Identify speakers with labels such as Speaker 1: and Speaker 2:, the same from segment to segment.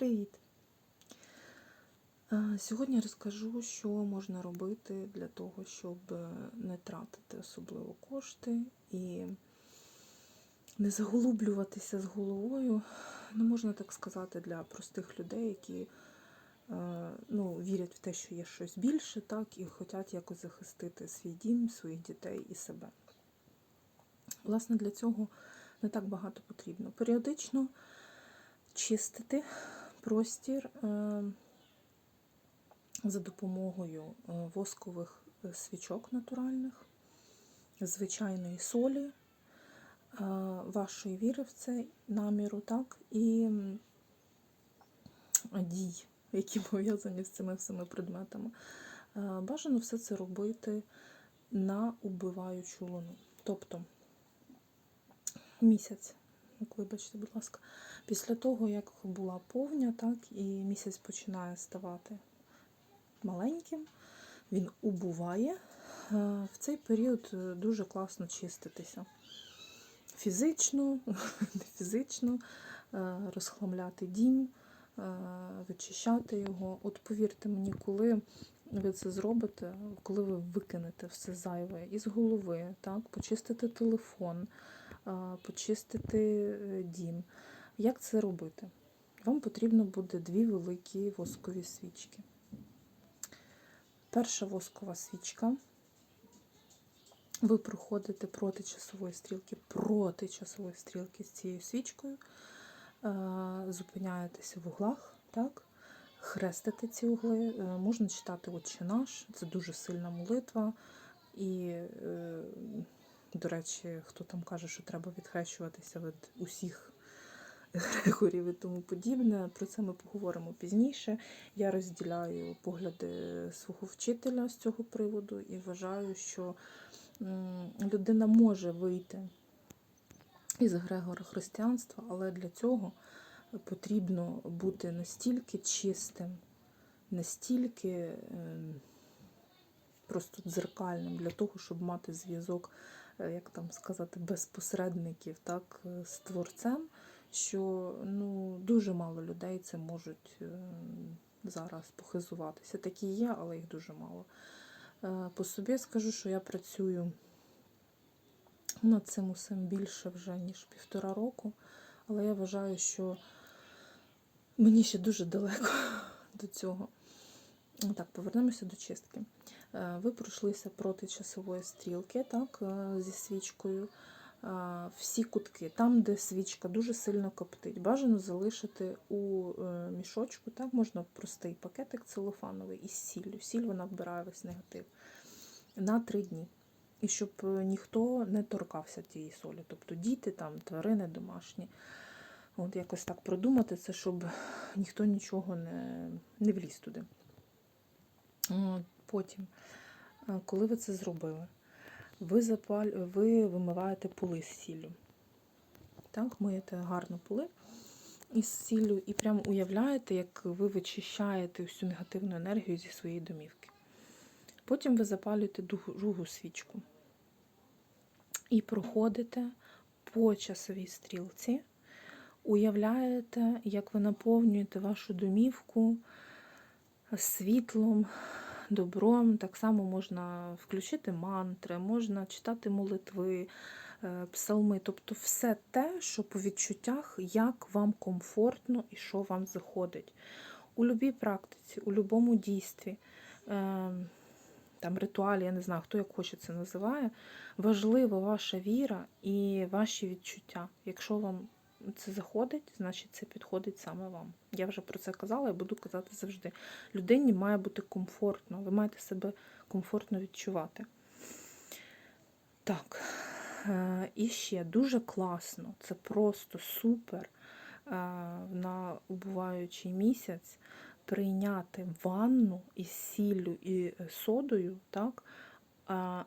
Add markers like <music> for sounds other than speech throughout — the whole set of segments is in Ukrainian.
Speaker 1: Привіт! Е, Сьогодні розкажу, що можна робити для того, щоб е, не тратити особливо кошти і не заглублюватися з головою. Ну, можна так сказати, для простих людей, які е, ну, вірять в те, що є щось більше, так, і хочуть якось захистити свій дім, своїх дітей і себе. Власне, для цього не так багато потрібно. Періодично чистити простір е, за допомогою е, воскових е, свічок натуральних, звичайної солі, вашої віри в цей наміру, так, і дій, які <laughs> пов'язані з цими всіми предметами. Бажано все це робити на убиваючу луну. Тобто місяць, як вибачте, будь ласка, після того, як була повня, так, і місяць починає ставати маленьким, він убуває. Е, В цей період е, дуже класно чиститися. Фізично, <laughs> не фізично, е, розхламляти дім, вичищати його. От повірте мені, коли ви це зробите, коли ви викинете все зайве із голови, так, почистите телефон, почистити е, дім. Як це робити? Вам потрібно буде дві великі воскові свічки. Перша воскова свічка. Ви проходите проти часової стрілки, проти часової стрілки з цією свічкою, е, зупиняєтеся в углах, так? хрестите ці угли. Е, Можна читати Отче наш, це дуже сильна молитва. І, до речі, хто там каже, що треба відхрещуватися від усіх <laughs> Григорів і тому подібне. Про це ми поговоримо пізніше. Я розділяю погляди свого вчителя з цього приводу і вважаю, що людина може вийти із Грегора християнства, але для цього потрібно бути настільки чистим, настільки ем, просто дзеркальним для того, щоб мати зв'язок, е, як там сказати, без посередників, так, е, з творцем, що ну, дуже мало людей це можуть е, зараз похизуватися. Такі є, але їх дуже мало. По собі скажу, що я працюю над цим усім більше вже, ніж півтора року, але я вважаю, що мені ще дуже далеко <laughs> до цього. Так, повернемося до чистки. Е, Ви пройшлися проти часової стрілки, так, е, зі свічкою. Е, Всі кутки, там, де свічка дуже сильно коптить, бажано залишити у мішочку, так, можна простий пакетик целофановий із сіллю. Сіль вона вбирає весь негатив на три дні. І щоб ніхто не торкався тієї солі, тобто діти, там, тварини домашні. От якось так продумати це, щоб ніхто нічого не, не вліз туди. От, Потім, е, коли ви це зробили, ви, запаль... ви вимиваєте поли з сіллю. Так, миєте гарно поли із сіллю і прямо уявляєте, як ви вичищаєте всю негативну енергію зі своєї домівки. Потім ви запалюєте другу свічку і проходите по часовій стрілці, уявляєте, як ви наповнюєте вашу домівку світлом, добром. Так само можна включити мантри, можна читати молитви, е, псалми, тобто все те, що по відчуттях, як вам комфортно і що вам заходить. У будь-якій практиці, у будь-якому дійстві, е, там ритуалі, я не знаю, хто як хоче це називає, важлива ваша віра і ваші відчуття. Якщо вам це заходить, значить це підходить саме вам. Я вже про це казала і буду казати завжди. Людині має бути комфортно, ви маєте себе комфортно відчувати. Так, е, і ще дуже класно, це просто супер е, на убуваючий місяць прийняти ванну із сіллю і е, содою, так?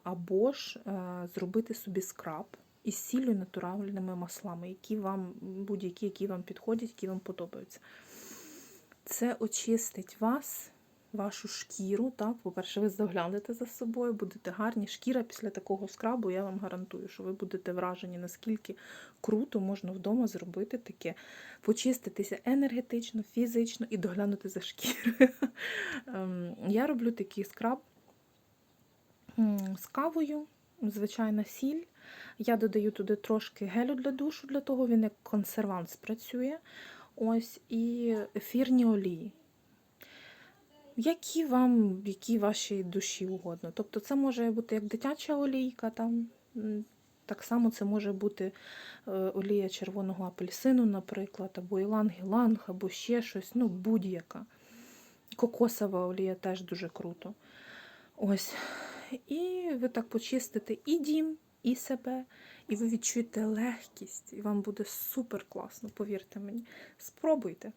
Speaker 1: або ж зробити собі скраб із сіллю натуральними маслами, які вам будь-які, які вам підходять, які вам подобаються. Це очистить вас вашу шкіру. Так, по-перше, ви доглянете за собою, будете гарні. Шкіра після такого скрабу, я вам гарантую, що ви будете вражені, наскільки круто можна вдома зробити таке, почиститися енергетично, фізично і доглянути за шкірою. <laughs> Ем, Я роблю такий скраб з кавою, звичайна сіль. Я додаю туди трошки гелю для душу, для того він як консервант спрацює. Ось і ефірні олії. Які вам, які вашій душі угодно. Тобто це може бути як дитяча олійка, там, так само це може бути е, олія червоного апельсину, наприклад, або іланг-іланг, або ще щось, ну, будь-яка. Кокосова олія теж дуже круто. Ось. І ви так почистите і дім, і себе, і ви відчуєте легкість, і вам буде супер класно, повірте мені. Спробуйте.